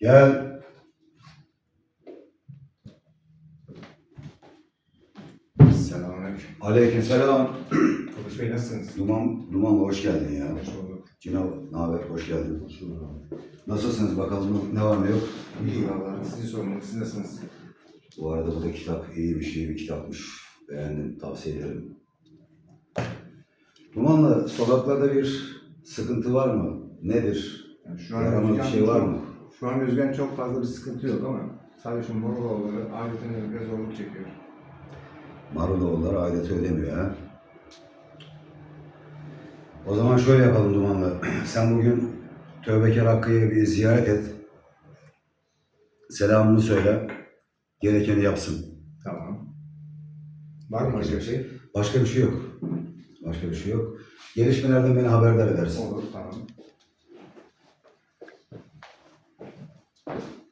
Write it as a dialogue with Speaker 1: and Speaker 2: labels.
Speaker 1: Gel.
Speaker 2: Selamünaleyküm.
Speaker 1: Aleykümselam.
Speaker 2: Konuş Bey nasılsınız?
Speaker 1: Duman, Duman hoş geldin ya.
Speaker 2: Hoş bulduk.
Speaker 1: Cino, ne haber? Hoş geldin.
Speaker 2: Hoş bulduk.
Speaker 1: Nasılsınız bakalım ne var ne yok?
Speaker 2: İyi valla. Sizi sormalı. Siz nasılsınız?
Speaker 1: Bu arada bu da kitap iyi bir şey bir kitapmış. Beğendim, tavsiye ederim. Duman'la sokaklarda bir sıkıntı var mı? Nedir?
Speaker 2: Yani şu an
Speaker 1: bir şey var mı?
Speaker 2: Şu an Özgen çok fazla bir sıkıntı yok ama sadece şu Moğoloğulları aileden biraz zorluk çekiyor.
Speaker 1: Maruloğulları aideti ödemiyor ha. O zaman şöyle yapalım Duman'la. Sen bugün Tövbekar Hakkı'yı bir ziyaret et. Selamını söyle. Gerekeni yapsın.
Speaker 2: Tamam. Var mı başka bir şey?
Speaker 1: Başka bir şey yok. Başka bir şey yok. Gelişmelerden beni haberdar edersin.
Speaker 2: Olur. Tamam. you.